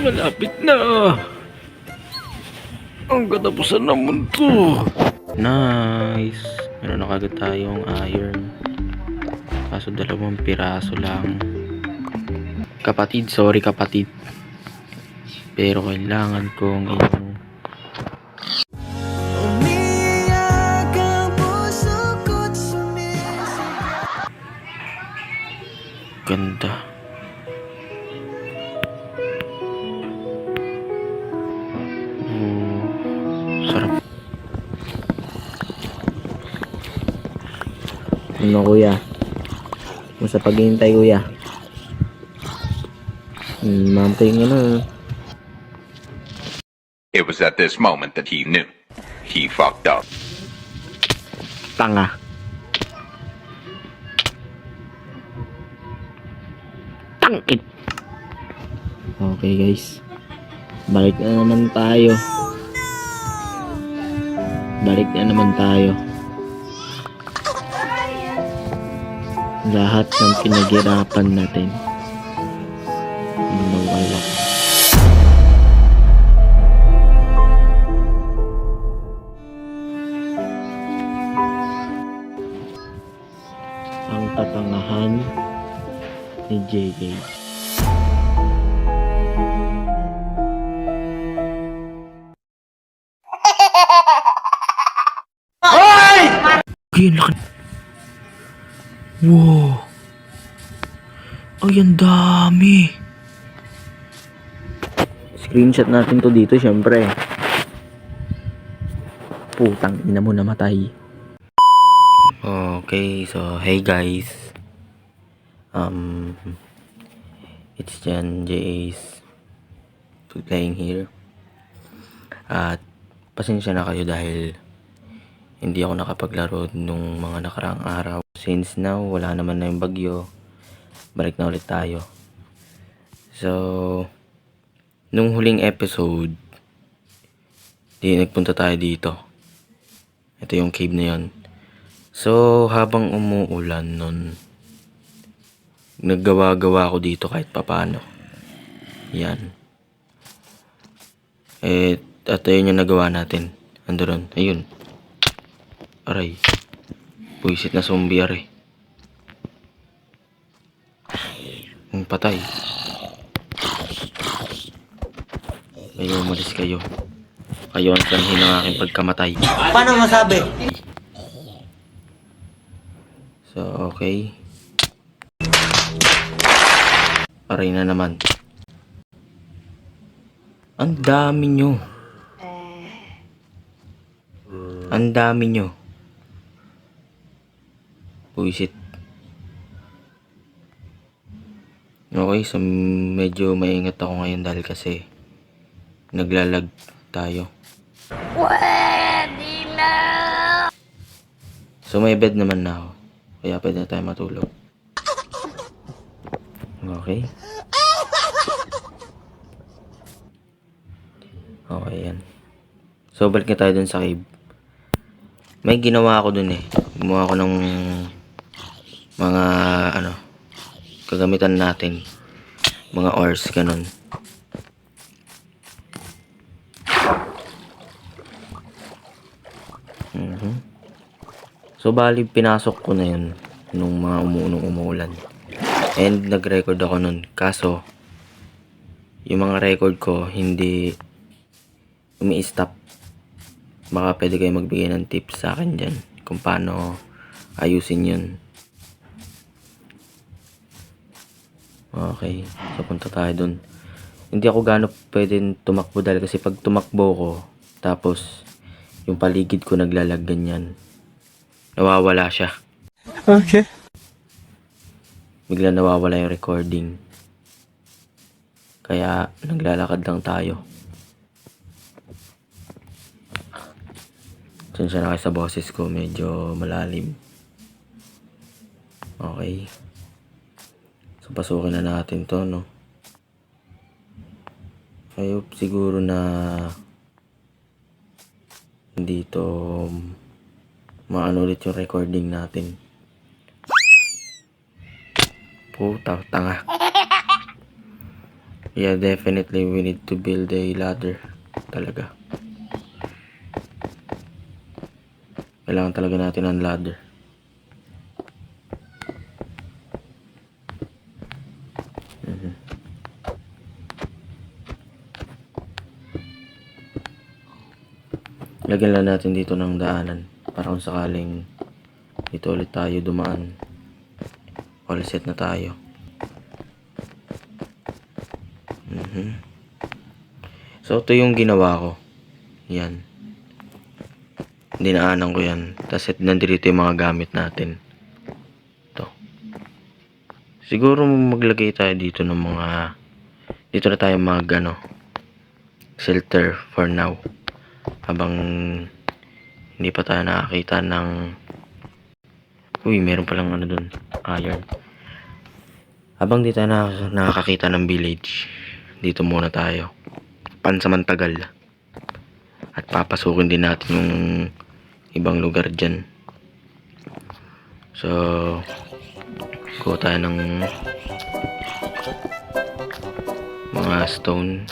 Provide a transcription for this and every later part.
Malapit na. Ang katapusan ng mundo. Nice. Meron na kagad tayong iron. Kaso dalawang piraso lang. Kapatid, sorry kapatid. Pero kailangan kong sumisip ganda. Ano kuya? Kung sa paghihintay kuya? Hmm, ma'am ko yung ano. It was at this moment that he knew. He fucked up. Tanga. Tangit. Okay guys. Balik na naman tayo. Balik na naman tayo. Lahat ng pinaghirapan natin. Nawala. Ang katangahan ni JJ. Laki. Wow. Ay, ang dami. Screenshot natin to dito syempre. Putang ina mo namatay. Okay, so hey guys. Um, it's Jan Jace playing here. At pasensya na kayo dahil hindi ako nakapaglaro nung mga nakaraang araw. Since now, wala naman na yung bagyo. Balik na ulit tayo. So, nung huling episode, di nagpunta tayo dito. Ito yung cave na yon. So, habang umuulan nun, naggawa-gawa ako dito kahit papano. Yan. Eh, at ayun yung nagawa natin. Ando ron. Ayun. Aray. Buisit na zombie aray. Patay. Kayo, umalis kayo. Kayo ang sanhin ng aking pagkamatay. Paano masabi? So, okay. Aray na naman. Ang dami nyo. Ang dami nyo. Buisit. Okay, so medyo maingat ako ngayon dahil kasi naglalag tayo. So may bed naman na ako. Kaya pwede na tayo matulog. Okay. Okay, yan. So, balik na tayo dun sa cave. May ginawa ako dun eh. Gumawa ako ng mga, ano, kagamitan natin. Mga ores, ganun. Mhm. So, bali, pinasok ko na yun nung mga umuunong umuulan. And, nag-record ako nun. Kaso, yung mga record ko, hindi umi-stop. Baka pwede kayo magbigay ng tips sa akin dyan kung paano ayusin yun. Okay, so punta tayo dun. Hindi ako gaano pwedeng tumakbo dahil kasi pag tumakbo ko, tapos yung paligid ko naglalag ganyan, nawawala siya. Okay. Bigla nawawala yung recording. Kaya naglalakad lang tayo. Sensya na kayo sa boses ko, medyo malalim. Okay. So pasukin na natin to, no? Hope siguro na dito maano ulit yung recording natin. Puta, tanga. Yeah, definitely we need to build a ladder. Talaga. Kailangan talaga natin ng ladder. Lagyan lang natin dito ng daanan para kung sakaling dito ulit tayo dumaan. All set na tayo. Mhm. So, ito yung ginawa ko. Yan. Dinaanan ko yan. Tapos, nandito yung mga gamit natin. Ito. Siguro maglagay tayo dito ng mga... Dito na tayo mag, ano, shelter for now. Habang hindi pa tayo nakakita ng... Uy, meron palang ano dun. Iron. Habang di tayo nakak- nakakakita ng village, dito muna tayo. Pansamantagal. At papasukin din natin yung ibang lugar dyan. So, kuha tayo ng mga stone.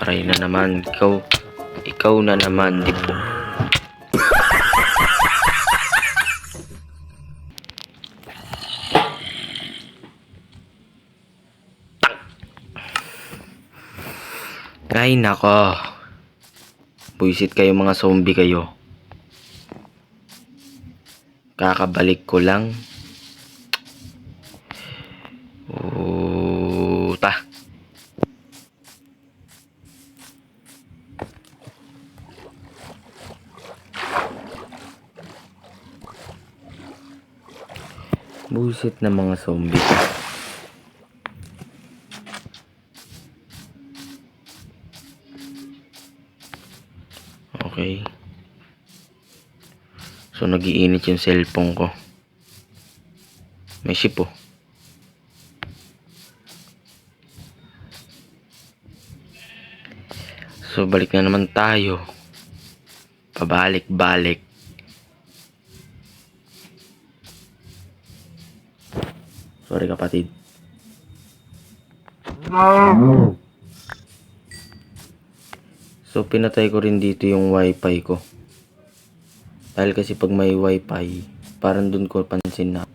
Aray na naman, ikaw, ikaw na naman, di po. Ay, nako. Buisit kayo mga zombie kayo. Kakabalik ko lang. Buisit na mga zombie. Okay. So, nagiinit yung cellphone ko. May ship oh. So, balik na naman tayo. Pabalik-balik. Sorry kapatid. So, pinatay ko rin dito yung wifi ko. Dahil kasi pag may wifi, parang dun ko pansin na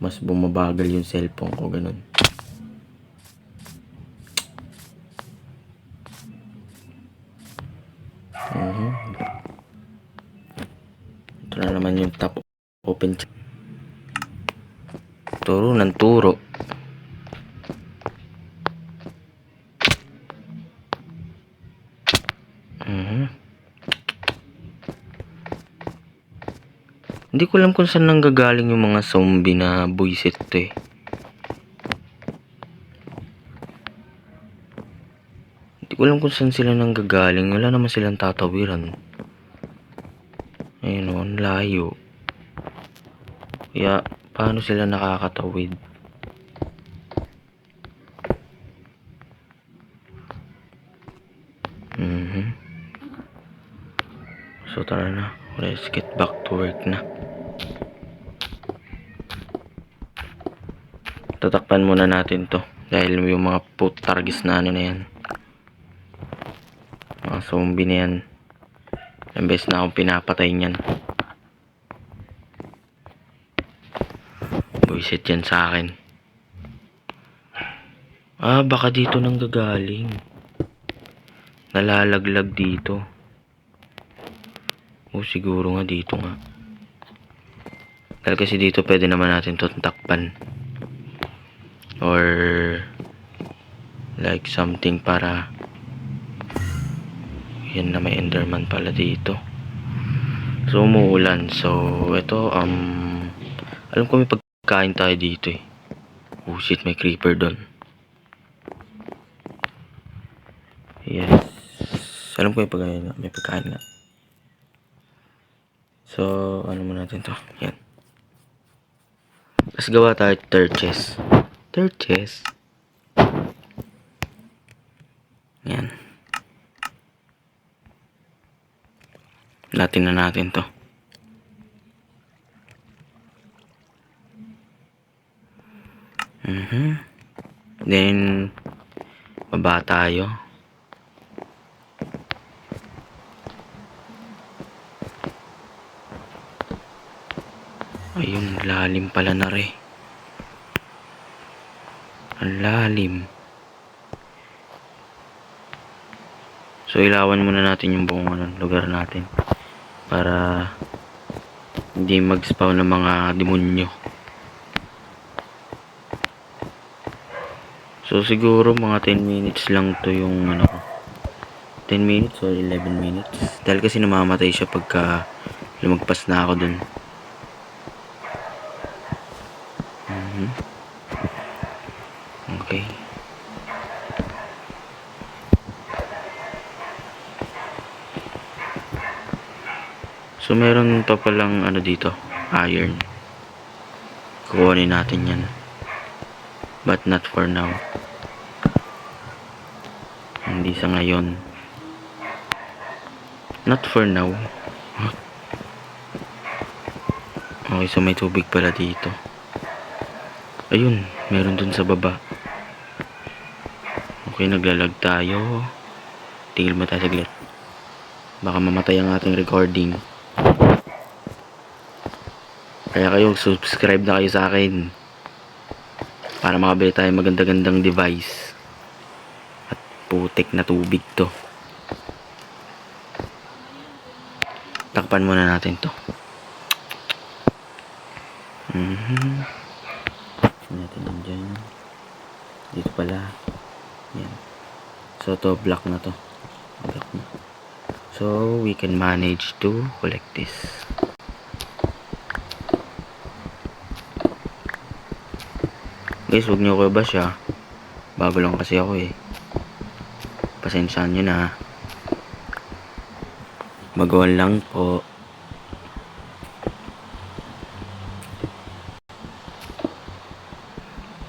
mas bumabagal yung cellphone ko, ganun. Mhm. Ito na naman yung top open chat. Turo ng turo. Mhm. Hindi ko alam kung saan nanggagaling yung mga zombie na buisit to eh. Hindi ko alam kung saan sila nanggagaling. Wala naman silang tatawiran. Ayun o, ang layo. Kaya, paano sila nakakatawid? Mhm. So tara na, let's get back to work na. Tatakpan muna natin to dahil yung mga put targets na ano na yan. Mga zombie na yan. Imbes na akong pinapatay niyan. Buisit yan sa akin. Ah, baka dito nang gagaling. Nalalaglag dito. O siguro nga dito nga. Dahil kasi dito pwede naman natin to. Or like something para yan na may enderman pala dito. So umuulan. So ito um alam ko may pagkain tayo dito eh. Oh shit, may creeper doon. Yes. Alam ko yung pagkain nga. May pagkain nga. So, ano mo natin to? Yan. Tapos gawa tayo third chest. Third chest. Yan. Latin na natin to. Mhm. Then, Baba tayo. Ayun, lalim pala na re. Ang lalim. So, ilawan muna natin yung buong ano, lugar natin. Para hindi mag-spawn ng mga demonyo. So, siguro mga 10 minutes lang to yung ano ko. 10 minutes or 11 minutes. Dahil kasi namamatay siya pagka lumagpas na ako dun. Mhm. Okay. So, meron pa palang ano dito, iron. Kukunin natin yan. But not for now. Hindi sa ngayon. Not for now. Okay, so may tubig pala dito. Ayun, meron dun sa baba. Okay, naglalag tayo. Tingil mo tayo. Baka mamatay ang ating recording. Kaya kayo, subscribe na kayo sa akin. Para makabili tayo maganda-gandang device. At putik na tubig to. Takpan muna natin to. Mhm. Tingnan natin nandyan. Dito pala. Yan. So, to block na to. Block na. So, we can manage to collect this. Guys, huwag niyo ko ba siya? Bago lang kasi ako eh. Pasensyahan niyo na. Baguhan lang po.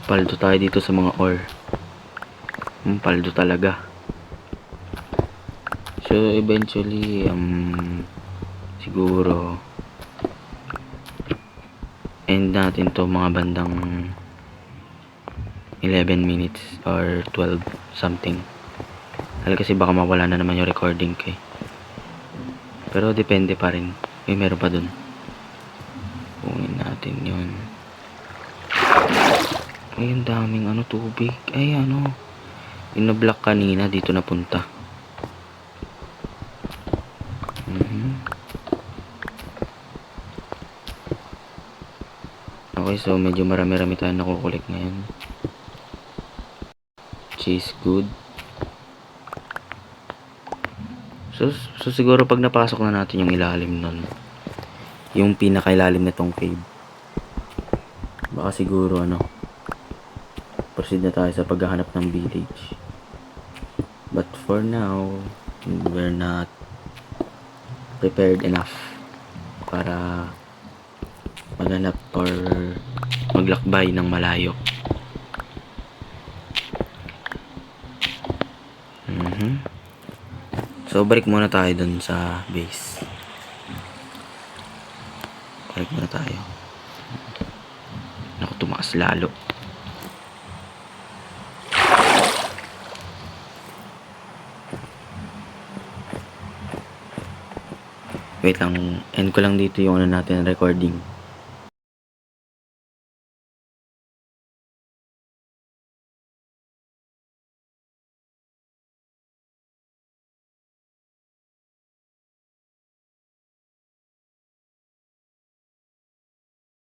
Paldo tayo dito sa mga ore. Hmm, paldo talaga. So, eventually, um, siguro, end natin to mga bandang 11 minutes or 12 something. Dahil kasi baka mawala na naman yung recording ko eh. Pero depende pa rin. May meron pa dun. Kunin natin yun. Ay, ang daming ano, tubig. Ay, ano. Yung na-block kanina, dito napunta. Mhm. Okay, so medyo marami-rami tayo nakukulik ngayon. Cheese good. So, so siguro pag napasok na natin yung ilalim nun, yung pinakailalim na tong cave, baka siguro ano, proceed na tayo sa paghahanap ng village. But for now, we're not prepared enough para maghanap or maglakbay ng malayo. So, balik muna tayo dun sa base. Balik muna tayo. Naku, tumaas lalo. Wait lang, end ko lang dito yung ano natin recording.